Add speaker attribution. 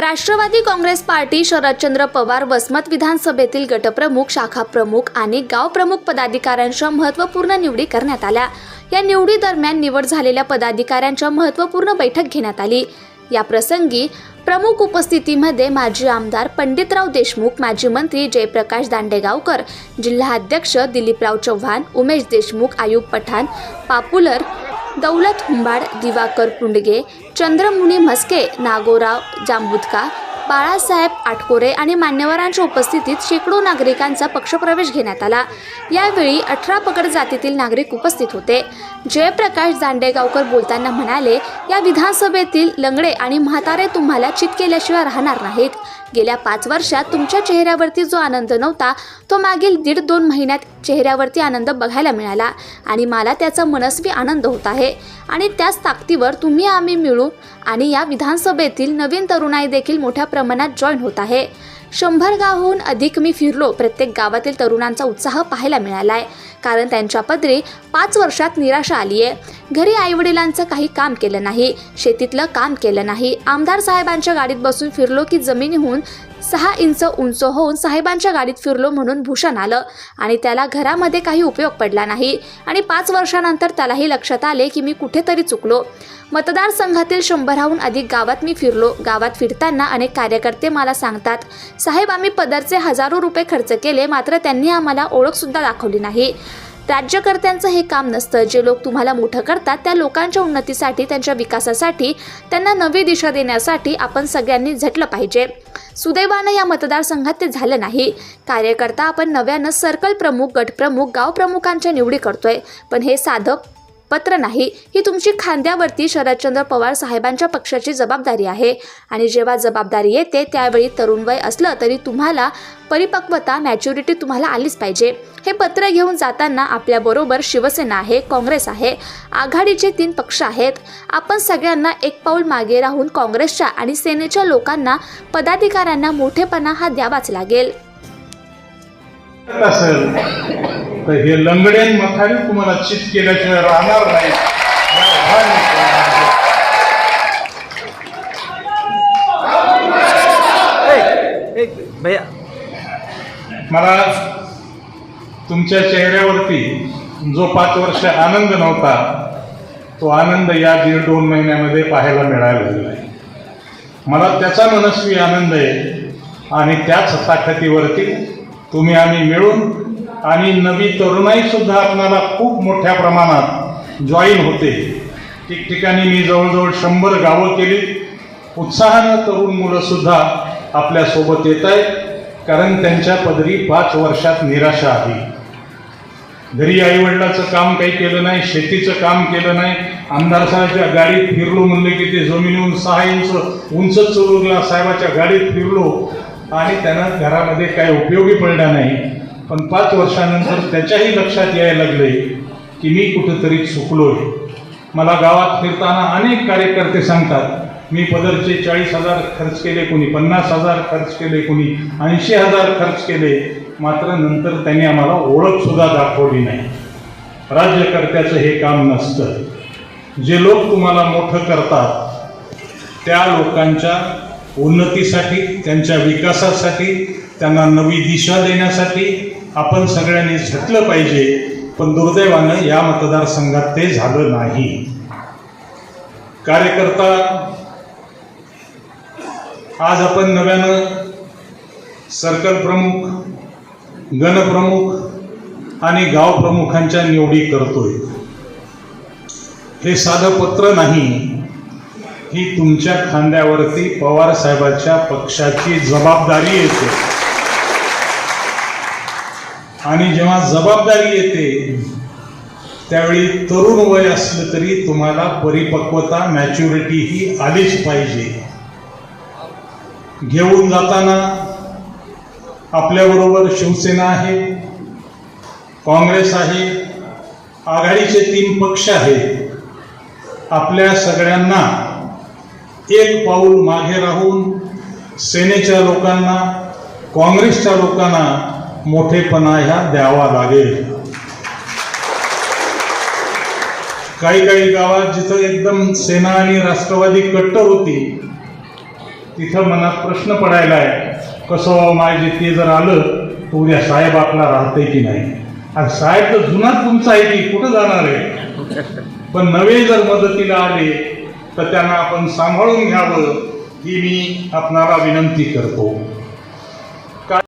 Speaker 1: Rashtrawadi Congress party Sharadchandra Pawar Vasmat विधानसभेतील गटप्रमुख शाखा प्रमुख आणि गाव प्रमुख पदाधिकाऱ्यांच्या महत्त्वपूर्ण निवडी करण्यात आल्या. या निवडी दरम्यान निवड झालेल्या पदाधिकाऱ्यांच्या महत्त्वपूर्ण बैठक घेण्यात आली. या प्रसंगी प्रमुख उपस्थितीमध्ये माजी आमदार पंडितराव देशमुख माजी मंत्री जयप्रकाश दांडेगावकर जिल्हाध्यक्ष दिलीपराव चव्हाण उमेश देशमुख आयुब पठाण पापुलर दौलत हुंबाड दिवाकर पुंडगे चंद्रमुनी म्हस्के नागोराव जांबुदका बाळासाहेब आटकोरे आणि मान्यवरांच्या उपस्थितीत शेकडो नागरिकांचा पक्षप्रवेश घेण्यात आला. यावेळी अठरा पगड जातीतील नागरिक उपस्थित होते. जयप्रकाश दांडेगावकर बोलताना म्हणाले या विधानसभेतील लंगडे आणि म्हातारे तुम्हाला चित केल्याशिवाय राहणार नाहीत. गेल्या पाच वर्षात तुमच्या चेहऱ्यावरती जो आनंद नव्हता तो मागील दीड दोन महिन्यात चेहऱ्यावरती आनंद बघायला मिळाला. आणि मला त्याचा मनस्वी आनंद होत आहे. आणि त्याच ताकदीवर तुम्ही आम्ही मिळू आणि या विधानसभेतील नवीन तरुणाई देखील मोठ्या प्रमाणात जॉईन होत आहे. शंभर गावहून अधिक मी फिरलो. प्रत्येक गावातील तरुणांचा उत्साह पाहायला मिळाला आहे कारण त्यांच्या पदरी पाच वर्षात निराशा आली आहे घरी आईवडिलांचं काही काम केलं नाही. शेतीतलं काम केलं नाही. आमदार साहेबांच्या गाडीत बसून फिरलो की जमिनीहून सहा इंच उंच होऊन साहेबांच्या गाडीत फिरलो म्हणून भूषण आलं. आणि त्याला घरामध्ये काही उपयोग पडला नाही. आणि पाच वर्षानंतर त्यालाही लक्षात आले की मी कुठेतरी चुकलो. मतदारसंघातील शंभराहून अधिक गावात मी फिरलो. गावात फिरताना अनेक कार्यकर्ते मला सांगतात साहेब आम्ही पदरचे हजारो रुपये खर्च केले मात्र त्यांनी आम्हाला ओळखसुद्धा दाखवली नाही. राज्यकर्त्यांचं हे काम नसतं. जे लोक तुम्हाला मोठं करतात त्या लोकांच्या उन्नतीसाठी त्यांच्या विकासासाठी त्यांना नवी दिशा देण्यासाठी आपण सगळ्यांनी झटलं पाहिजे. सुदैवानं या मतदारसंघात ते झालं नाही. कार्यकर्ता आपण नव्यानं सर्कल प्रमुख गटप्रमुख गाव प्रमुखांच्या निवडी करतोय. पण हे साधं पत्र नाही ही तुमची खांद्यावरती शरदचंद्र पवार साहेबांच्या पक्षाची जबाबदारी आहे. आणि जेव्हा जबाबदारी येते त्यावेळी तरुण वय असलं तरी तुम्हाला परिपक्वता मॅच्युरिटी तुम्हाला आलीच पाहिजे. हे पत्र घेऊन जाताना आपल्याबरोबर शिवसेना आहे काँग्रेस आहे. आघाडीचे तीन पक्ष आहेत. आपण सगळ्यांना एक पाऊल मागे राहून काँग्रेसच्या आणि सेनेच्या लोकांना पदाधिकाऱ्यांना मोठेपणा हा द्यावाच लागेल.
Speaker 2: तर हे लंगडे आणि मथारी तुम्हाला चित केल्याशिवाय राहणार नाही. मला तुमच्या चेहऱ्यावरती जो पाच वर्ष आनंद नव्हता तो आनंद या दीड दोन महिन्यामध्ये पाहायला मिळायला लागला. आहे मला त्याचा मनस्वी आनंद आहे आणि त्याच ताकदीवरती तुम्ही आम्ही मिळून आणि नवी तरुणाई सुद्धा आपणाला खूप मोठ्या प्रमाणात जॉईन होते. ठिकठिकाणी मी जवळजवळ शंभर गावं केली. उत्साहानं तरुण मुलंसुद्धा आपल्यासोबत येत आहेत कारण त्यांच्या पदरी पाच वर्षात निराशा आली. घरी आईवडिलाचं काम काही केलं नाही शेतीचं काम केलं नाही. आमदार साहेबाच्या गाडीत फिरलो म्हणले की ते जमिनीहून सहा इंच उंच चोरला साहेबाच्या गाडीत फिरलो. आणि त्यांना घरामध्ये काय उपयोगी पडला नाही. पण पाच वर्षानंतर त्याच्याही लक्षात यायला लागले की मी कुठंतरी चुकलोय. मला गावात फिरताना अनेक कार्यकर्ते सांगतात मी पदरचे चाळीस हजार खर्च केले कोणी पन्नास हजार खर्च केले कोणी ऐंशी हजार खर्च केले. मात्र नंतर त्यांनी आम्हाला ओळखसुद्धा दाखवली नाही. राज्यकर्त्याचं हे काम नसतं. जे लोक तुम्हाला मोठं करतात त्या लोकांच्या उन्नतीसाठी त्यांच्या विकासासाठी त्यांना नवी दिशा देण्यासाठी आपण सगळ्यांनी झटलं पाहिजे पण दुर्दैवानं या मतदारसंघात ते झालं नाही. कार्यकर्ता आज आपण नव्यानं सर्कल प्रमुख गणप्रमुख आणि गाव प्रमुखांच्या निवडी करतोय. हे साधं पत्र नाही ही तुमच्या खांद्यावरती पवार साहेबांच्या पक्षाची जबाबदारी येते. आणि जेव्हा जबाबदारी येते त्यावेळी तरुण वय असलं तरी तुम्हाला परिपक्वता मॅच्युरिटी ही आलीच पाहिजे. घेऊन जाताना आपल्याबरोबर शिवसेना आहे काँग्रेस आहे आघाडीचे तीन पक्ष आहेत. आपल्या सगळ्यांना एक पाऊल मागे राहून सेनेच्या लोकांना काँग्रेसच्या लोकांना मोठेपणा ह्या द्यावा लागेल. काही काही गावात जिथं एकदम सेना आणि राष्ट्रवादी कट्टर होती तिथं मनात प्रश्न पडायला आहे कसं हो माझे ते जर आलं तर उद्या साहेब आपला राहते की नाही? आणि साहेब तर जुनाच तुमचा आहे की कुठं जाणार आहे? पण नवे जर मदतीला आले तर त्यांना आपण सांभाळून घ्यावं ही मी आपणाला विनंती करतो.